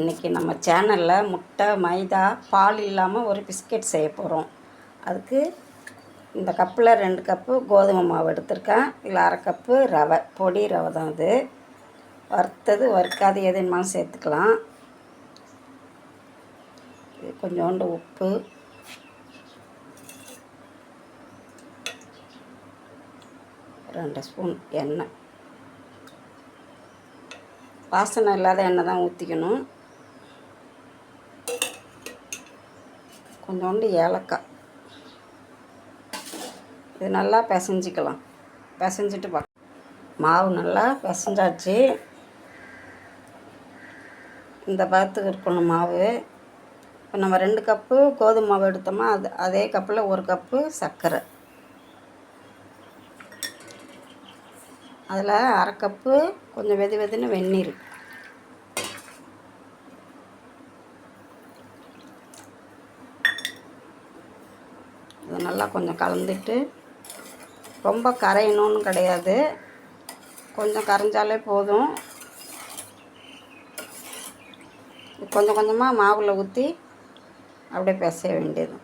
இன்றைக்கி நம்ம சேனலில் முட்டை மைதா பால் இல்லாமல் ஒரு பிஸ்கெட் செய்ய போகிறோம் அதுக்கு இந்த கப்பில் ரெண்டு கப்பு கோதுமை மாவு எடுத்திருக்கேன். இல்லை அரை கப்பு ரவை பொடி ரவை தான் இது. வறுத்தது வறுக்காது எதுனாலும் சேர்த்துக்கலாம். இது கொஞ்சோண்டு உப்பு. ரெண்டு ஸ்பூன் எண்ணெய். வாசனை இல்லாத எண்ணெய் தான் ஊற்றிக்கணும் கொஞ்சோண்டு ஏலக்காய். இது நல்லா பிசைஞ்சிக்கலாம். பிசைஞ்சிட்டு பார்க்க மாவு நல்லா பிசைஞ்சாச்சு. இந்த பதத்துக்கு இருக்கணும் மாவு. இப்போ நம்ம ரெண்டு கப்பு கோதுமை மாவு எடுத்தோமா அது அதே கப்பில் ஒரு கப்பு சர்க்கரை. அதில் அரை கப்பு கொஞ்சம் வெது வெதுன்னு வெந்நீர். நல்லா கொஞ்சம் கலந்துட்டு ரொம்ப கரையணும்னு கிடையாது. கொஞ்சம் கரைஞ்சாலே போதும். கொஞ்சம் கொஞ்சமாக மாவில் ஊற்றி அப்படியே பிசைய வேண்டியது.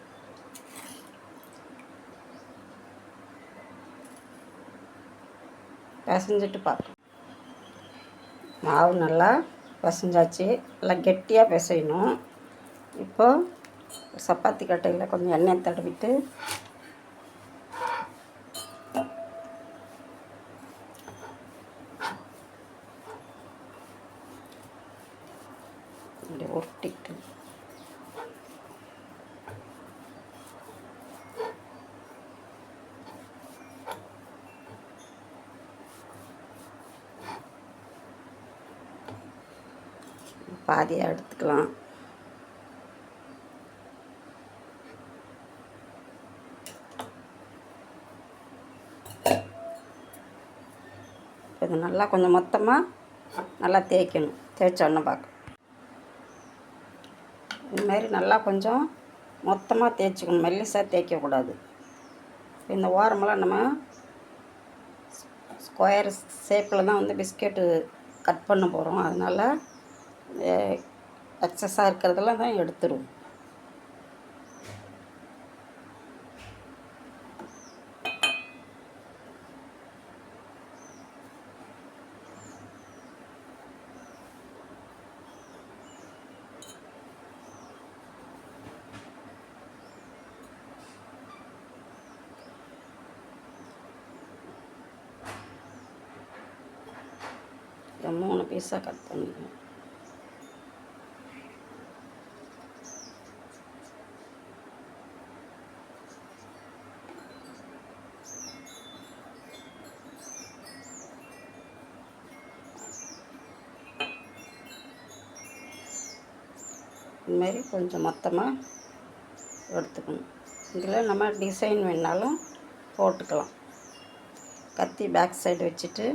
பிசைஞ்சிட்டு பார்க்கலாம் மாவு நல்லா பிசைஞ்சாச்சு. நல்லா கெட்டியாக பிசையணும். இப்போது சப்பாத்தி கட்டையில் கொஞ்சம் எண்ணெய் தடவிட்டு இப்படி உருட்டிட்டு பாதியாக எடுத்துக்கலாம். இது நல்லா கொஞ்சம் மொத்தமாக நல்லா தேய்க்கணும். தேய்ச்சோன்னு பார்க்க. இதுமாரி நல்லா கொஞ்சம் மொத்தமாக தேய்ச்சிக்கணும். மெல்லிசாக தேய்க்கக்கூடாது. இந்த ஓரமெல்லாம் நம்ம ஸ்கொயர் ஷேப்பில் தான் வந்து பிஸ்கெட்டு கட் பண்ண போகிறோம் அதனால் எக்ஸஸாக இருக்கிறதெல்லாம் தான் எடுத்துருவோம் இதை மூணு பீஸாக கட் பண்ணிக்கணும் இதுமாரி கொஞ்சம் மொத்தமாக எடுத்துக்கணும். இதில் நம்ம டிசைன் வேணாலும் போட்டுக்கலாம். கத்தி பேக் சைடு வச்சுட்டு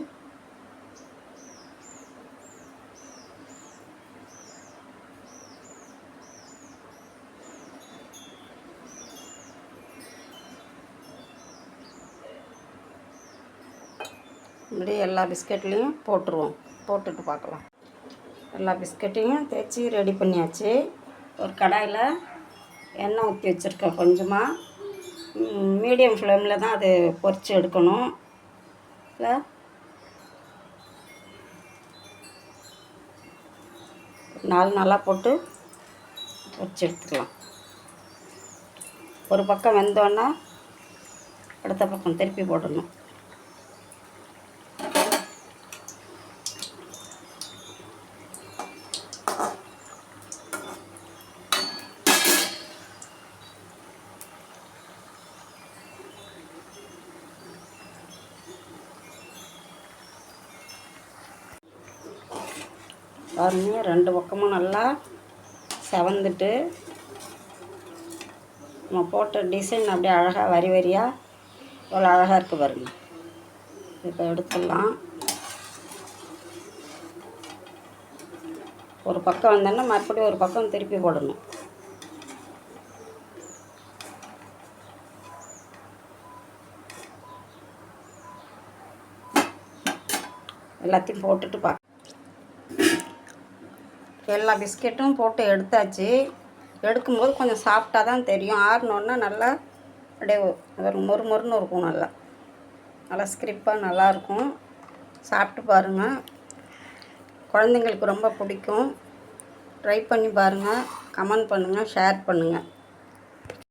இப்படியே எல்லா பிஸ்கட்லேயும் போட்டுருவோம். போட்டுட்டு பார்க்கலாம். எல்லா பிஸ்கட்டையும் தேய்ச்சி ரெடி பண்ணியாச்சு. ஒரு கடாயில் எண்ணெய் ஊற்றி வச்சுருக்கேன் கொஞ்சமாக. மீடியம் ஃப்ளேமில் தான் அது பொரித்து எடுக்கணும். இல்லை? நாலு நாளாக போட்டு பொறிச்சு எடுத்துக்கலாம். ஒரு பக்கம் வெந்தோன்னா அடுத்த பக்கம் திருப்பி போடணும். பாருங்க ரெண்டு பக்கமும் நல்லா செவந்துட்டு நம்ம போட்ட டிசைன் அப்படியே அழகாக வரி வரியாக எவ்வளோ அழகாக இருக்குது பாருங்க. இப்போ எடுத்துடலாம். ஒரு பக்கம் வந்தோன்னா மறுபடியும் ஒரு பக்கம் திருப்பி போடணும். எல்லாத்தையும் போட்டுட்டு பார்க்க எல்லா பிஸ்கெட்டும் போட்டு எடுத்தாச்சு. எடுக்கும்போது கொஞ்சம் சாஃப்டாக தான் தெரியும். ஆறினோன்னா நல்லா அப்படியே ஒரு மொறு மொறுன்னு இருக்கும் நல்லா. நல்லா ஸ்கிரிப்பாக நல்லாயிருக்கும் சாப்பிட்டு பாருங்கள் குழந்தைங்களுக்கு ரொம்ப பிடிக்கும். ட்ரை பண்ணி பாருங்கள் கமெண்ட் பண்ணுங்கள் ஷேர் பண்ணுங்கள்